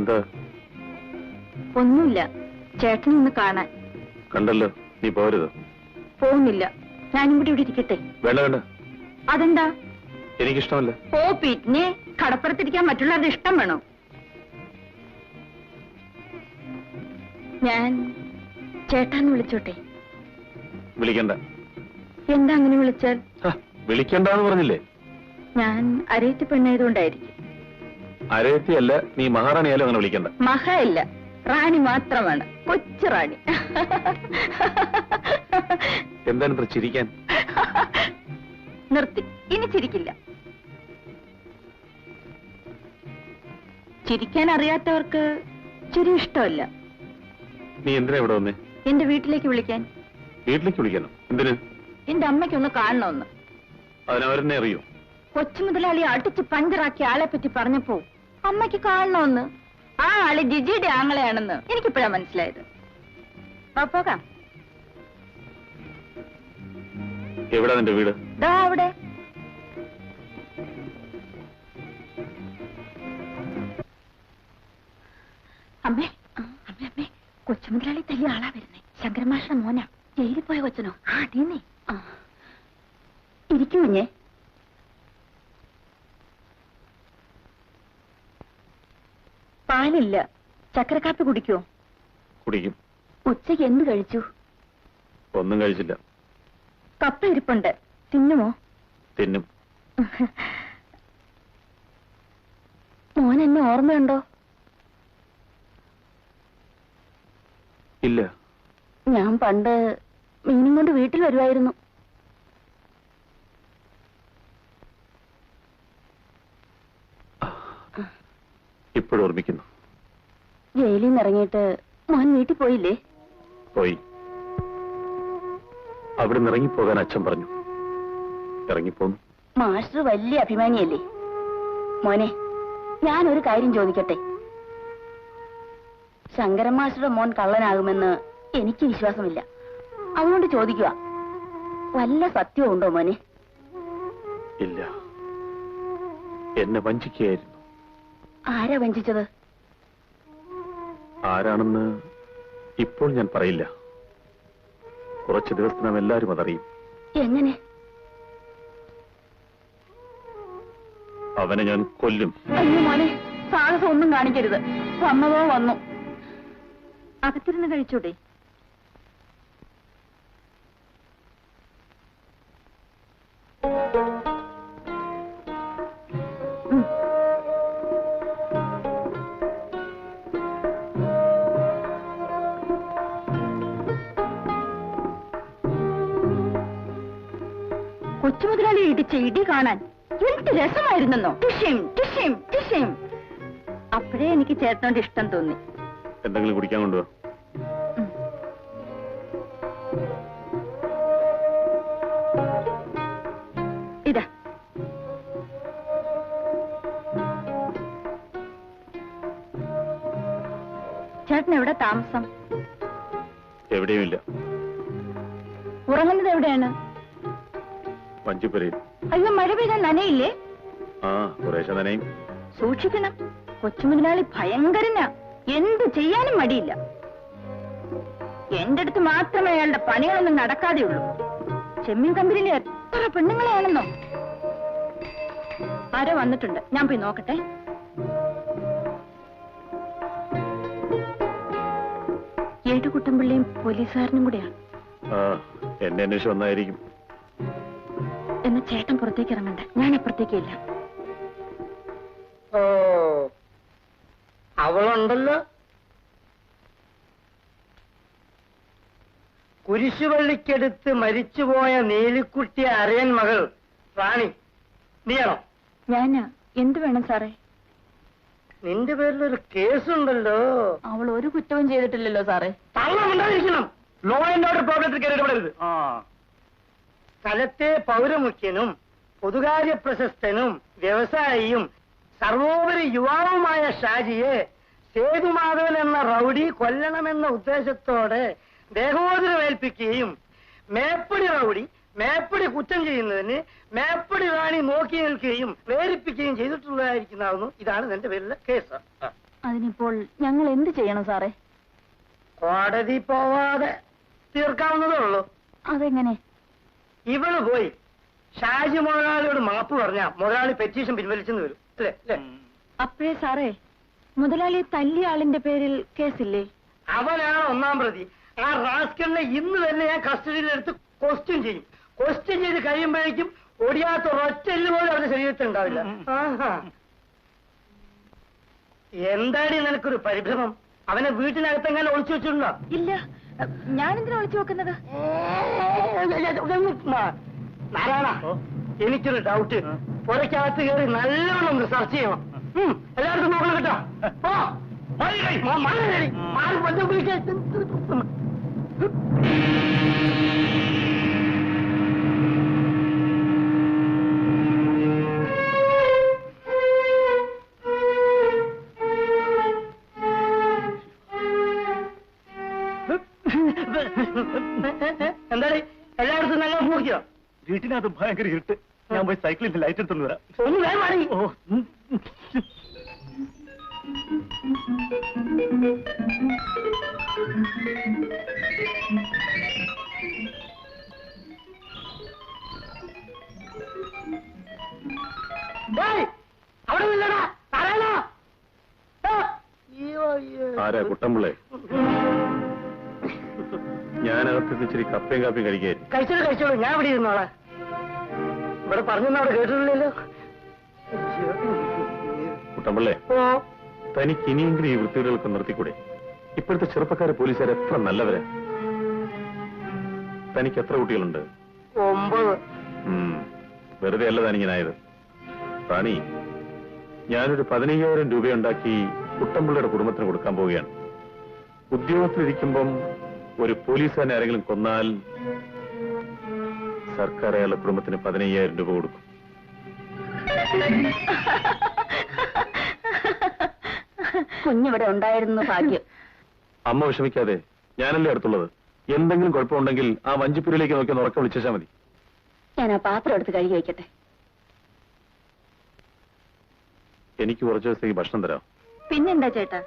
എന്താ? ഒന്നുമില്ല. ചേട്ടനെ ഒന്ന് കാണാൻ. കണ്ടല്ലോ നീ പോരുത്. പോകുന്നില്ല ഞാനും കൂടി ഇവിടെ ഇരിക്കട്ടെ. വേണ്ട വേണ്ട. അതെന്താ? എനിക്കിഷ്ടമല്ല. ഓ പിന്നെ കടപ്പുറത്തിരിക്കാൻ മറ്റുള്ളവരുടെ ഇഷ്ടം വേണോ? ഞാൻ ചേട്ടാന്ന് വിളിച്ചോട്ടെ. വിളിക്കണ്ട. എന്താ അങ്ങനെ വിളിച്ചാൽ? വിളിക്കണ്ടാന്ന് പറഞ്ഞില്ലേ? ഞാൻ അരയത്തി പെണ്ണായതുകൊണ്ടായിരിക്കും. അരയത്തിയല്ല നീ മഹാറാണിയാലും അങ്ങനെ വിളിക്കണ്ട. മഹ ഇല്ല റാണി മാത്രമാണ് കൊച്ചു റാണി. എന്താണ് ഇത്ര ചിരിക്കാൻ? നിർത്തി ഇനി ചിരിക്കില്ല. ചിരിക്കാൻ അറിയാത്തവർക്ക് ചിരി ഇഷ്ടമല്ല. നീ എന്തിനാ ഇവിടെ വന്നേ? എന്റെ വീട്ടിലേക്ക് വിളിക്കാൻ. വീട്ടിലേക്ക് വിളിക്കണം എന്തിന്? എന്റെ അമ്മയ്ക്കൊന്ന് കാണണമെന്ന്. അതിനവരെന്നെ അറിയോ? കൊച്ചു മുതലാളി അടിച്ച് പഞ്ചറാക്കിയ ആളെ പറ്റി പറഞ്ഞപ്പോ അമ്മയ്ക്ക് കാണണമെന്ന് ആ ആൾ ജിജിയുടെ ആങ്ങളെയാണെന്ന് എനിക്കിപ്പോഴാ മനസ്സിലായത്. വാ, പോകാം. എവിടാ നിന്റെ വീട്? ദാ അവിടെ. അമ്മേ അമ്മേ അമ്മേ. കൊച്ചുമുതലാളി തല്ലിയ ആളാ വരുന്നേ. ശങ്കരമാഷ മോന. ജയിലിൽ പോയ കൊച്ചനോ? ആ അതീന്നേ. ഇരിക്കൂ പാലില്ല ചക്കരക്കാപ്പി കുടിക്കോ? കുടിക്കും. ഉച്ചയ്ക്ക് എന്ത് കഴിച്ചു? ഒന്നും കഴിച്ചില്ല. കപ്പ ഇരിപ്പുണ്ട്. തിന്നുമോ? തിന്നും. മോൻ എന്നെ ഓർമ്മയുണ്ടോ? ഇല്ല. ഞാൻ പണ്ട് മീനും കൊണ്ട് വീട്ടിൽ വരുമായിരുന്നു ഇപ്പോഴും ഓർമ്മിക്കുന്നു. ജയിലിൽ നിന്ന് ഇറങ്ങിയിട്ട് മോൻ വീട്ടിൽ പോയില്ലേ? പോയി. അവിടെ നിന്ന് ഇറങ്ങിപ്പോകാൻ അച്ഛൻ പറഞ്ഞു. ഇറങ്ങിപ്പോന്നു. മാസ്റ്റർ വലിയ അഭിമാനിയല്ലേ? മോനെ ഞാനൊരു കാര്യം ചോദിക്കട്ടെ? ശങ്കരൻ മാസ്റ്ററുടെ മോൻ കള്ളനാകുമെന്ന് എനിക്ക് വിശ്വാസമില്ല. അതുകൊണ്ട് ചോദിക്കുക. വല്ല സത്യവും ഉണ്ടോ മോനെ? ഇല്ല. എന്നെ വഞ്ചിക്കുകയായിരുന്നു. ആരാ വഞ്ചിച്ചത്? ആരാണെന്ന് ഇപ്പോൾ ഞാൻ പറയില്ല. കുറച്ച് ദിവസത്തിനകം എല്ലാവരും അതറിയും. എങ്ങനെ? അവനെ ഞാൻ കൊല്ലും. മോനെ സാഹസം ഒന്നും കാണിക്കരുത്. വന്നതോ വന്നു. അകത്തിരുന്ന് കഴിച്ചൂടെ? കൊച്ചുമുതലാളി ഇടിച്ച ഇടി കാണാൻ എന്ത് രസമായിരുന്നോ ടിഷിം ടിഷിം ടിഷിം അപ്പോഴേ എനിക്ക് ചേട്ടനോട് ഇഷ്ടം തോന്നി. എന്തെങ്കിലും കുടിക്കാൻ കൊണ്ടുവാ. ഉം. ഇതാ. ചേട്ടൻ എവിടെ താമസം? എവിടെയുമില്ല. ഉറങ്ങുന്നത് എവിടെയാണ്? വഞ്ചിപ്പുരയിൽ അയ്യോ മഴ പെയ്താൽ നനയില്ലേ? ആ കുറേശ്ശെ നനയും. സൂക്ഷിക്കണം. കൊച്ചുമുതലാളി ഭയങ്കരനാ. എന്ത് ചെയ്യാനും മടിയില്ല. എന്റെ അടുത്ത് മാത്രമേ അയാളുടെ പണികളൊന്നും നടക്കാതെയുള്ളൂ. ചെമ്മീൻ കമ്പനിയിൽ എത്ര പെണ്ണുങ്ങളെയാണെന്നോ ആരോ വന്നിട്ടുണ്ട്. ഞാൻ പോയി നോക്കട്ടെ. ഏട്ടുകുട്ടമ്പിള്ളിയും പോലീസുകാരനും കൂടെയാണ് എന്നെ അന്വേഷിച്ച് വന്നായിരിക്കും. എന്നാ ചേട്ടൻ പുറത്തേക്ക് ഇറങ്ങണ്ട. ഞാൻ അപ്പുറത്തേക്കില്ല ഓ അവളുണ്ടല്ലോ. കുരിശുപള്ളിക്കടുത്ത് മരിച്ചുപോയ നീലിക്കുട്ടി അറിയൻ മകൾ റാണി. നീയാണോ? ഞാൻ എന്ത് വേണം സാറേ? നിന്റെ പേരിൽ പേരിലൊരു കേസുണ്ടല്ലോ. അവൾ ഒരു കുറ്റവും ചെയ്തിട്ടില്ലല്ലോ സാറേ. തള്ളമുണ്ടായിരിക്കണം. ലോ ആൻഡ് ഓർഡർ പ്രോബ്ലത്തിൽ കയറി ഇടപെടരുത് ആ. സ്ഥലത്തെ പൗരമുഖ്യനും പൊതുകാര്യ പ്രശസ്തനും വ്യവസായിയും സർവോപരി യുവാവുമായ ഷാജിയെ സേതുമാധവൻ എന്ന റൗഡി കൊല്ലണമെന്ന ഉദ്ദേശത്തോടെ ദേഹോദരമേൽപ്പിക്കുകയും മേപ്പടി റൗഡി മേപ്പടി കുറ്റം ചെയ്യുന്നതിന് മേപ്പടി റാണി നോക്കി നിൽക്കുകയും പ്രേരിപ്പിക്കുകയും ചെയ്തിട്ടുള്ളതായിരിക്കുന്നതാകുന്നു ഇതാണ് എന്റെ പേരിലെ കേസ്. അതിനിപ്പോൾ ഞങ്ങൾ എന്ത് ചെയ്യണം സാറേ? കോടതി പോവാതെ തീർക്കാവുന്നതേ ഉള്ളൂ. അതെങ്ങനെ? ഇവൾ പോയി. ഷാജി മുതലാളിയോട് മാപ്പ് പറഞ്ഞാ മുതലാളി പെറ്റീഷൻ പിൻവലിച്ചെന്ന് വരും. അല്ലേ? അല്ലേ? അപ്പോഴേ സാറേ മുതലാളി തല്ലിയ ആളിന്റെ പേരിൽ കേസില്ലേ? അവനാണ് ഒന്നാം പ്രതി. ആ റാസ്കലിനെ ഇന്ന് തന്നെ ഞാൻ കസ്റ്റഡിയിലെടുത്ത് ക്വസ്റ്റ്യൻ ചെയ്യും. ക്വസ്റ്റ്യൻ ചെയ്ത് കഴിയുമ്പോഴേക്കും ഒടിയാത്ത ഒറ്റൽ പോലും അവരുടെ ശരീരത്തിൽ ഉണ്ടാവില്ല. ആഹാ. എന്താടി നിനക്കൊരു പരിഭ്രമം? അവനെ വീട്ടിനകത്തെങ്ങനെ ഒളിച്ചു വെച്ചിട്ടുണ്ടോ? ഇല്ല. ഞാനെന്തിനാ ഒളിച്ചു വെക്കുന്നത്? നാരായണ എനിക്കൊരു ഡൗട്ട് പുരക്കകത്ത് കയറി നല്ലോണം ഒന്ന് സെർച്ച് ചെയ്യണം. എല്ലാവർക്കും നോക്കണം കേട്ടോ. പോ. മാ- മാറി എന്താടി? എല്ലായിടത്തും നല്ല നോക്കിയോ വീട്ടിനകത്ത് ഭയങ്കര ഇരുട്ട്. ഞാൻ പോയി സൈക്കിളിന്റെ ലൈറ്റ് എടുത്തു വരാം. ഒന്ന് വേഗം മാറി ഓ ഉം. ഡേയ്, അവിടെ നില്ലടാ. നാരായണ ആ, അയ്യോ, അയ്യോ. ആരാ കുട്ടമ്പിള്ളേ? ഞാനകത്ത് ഇച്ചിരി കപ്പയും കാപ്പിയും കഴിക്കാൻ. കഴിച്ചോളൂ കഴിച്ചോളൂ. ഞാൻ ഇവിടെ ഇരുന്നോളെ. ഇവിടെ പറഞ്ഞു അവിടെ കേട്ടിട്ടില്ലല്ലോ. കുട്ടമ്പിള്ളേ തനിക്ക് ഇനിയെങ്കിലും ഈ വൃത്തികളൊക്കെ നിർത്തിക്കൂടെ? ഇപ്പോഴത്തെ ചെറുപ്പക്കാരെ പോലീസുകാർ എത്ര നല്ലവരാ? തനിക്ക് എത്ര കുട്ടികളുണ്ട്? ഒമ്പത്. വെറുതെ അല്ല താനിങ്ങനായത്. റാണി ഞാനൊരു പതിനയ്യായിരം രൂപയുണ്ടാക്കി കുട്ടമ്പിള്ളയുടെ കുടുംബത്തിന് കൊടുക്കാൻ പോവുകയാണ്. ഉദ്യോഗത്തിലിരിക്കുമ്പം ഒരു പോലീസുകാരനെ ആരെങ്കിലും കൊന്നാൽ സർക്കാർ അയാളുടെ കുടുംബത്തിന് പതിനയ്യായിരം രൂപ കൊടുക്കും. കുഞ്ഞിവിടെ ഉണ്ടായിരുന്നു ഭാഗ്യം. അമ്മ വിഷമിക്കാതെ ഞാനല്ലേ അടുത്തുള്ളത്? എന്തെങ്കിലും കുഴപ്പമുണ്ടെങ്കിൽ ആ വഞ്ചിപ്പുരയിലേക്ക് നോക്കി ഒന്ന് ഉറക്കം വിളിച്ചാൽ മതി. ഞാൻ ആ പാത്രം എടുത്ത് കഴുകി വയ്ക്കട്ടെ. എനിക്ക് കുറച്ച് ദിവസത്തേക്ക് ഭക്ഷണം തരാം. പിന്നെന്താ ചേട്ടാ?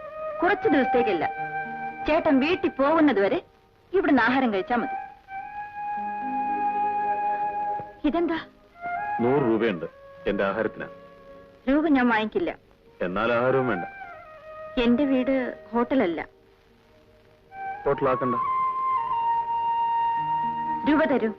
കുറച്ചു ദിവസത്തേക്കല്ല. ചേട്ടൻ വീട്ടിൽ പോകുന്നത് വരെ ഇവിടുന്ന് ആഹാരം കഴിച്ചാ മതി. ഇതെന്താ? നൂറ് രൂപയുണ്ട് എന്റെ ആഹാരത്തിന്. രൂപ ഞാൻ വാങ്ങിക്കില്ല. എന്നാൽ ആഹാരവും വേണ്ട. എന്റെ വീട് ഹോട്ടലല്ല. ഹോട്ടലാക്കണ്ട. രൂപ തരൂ.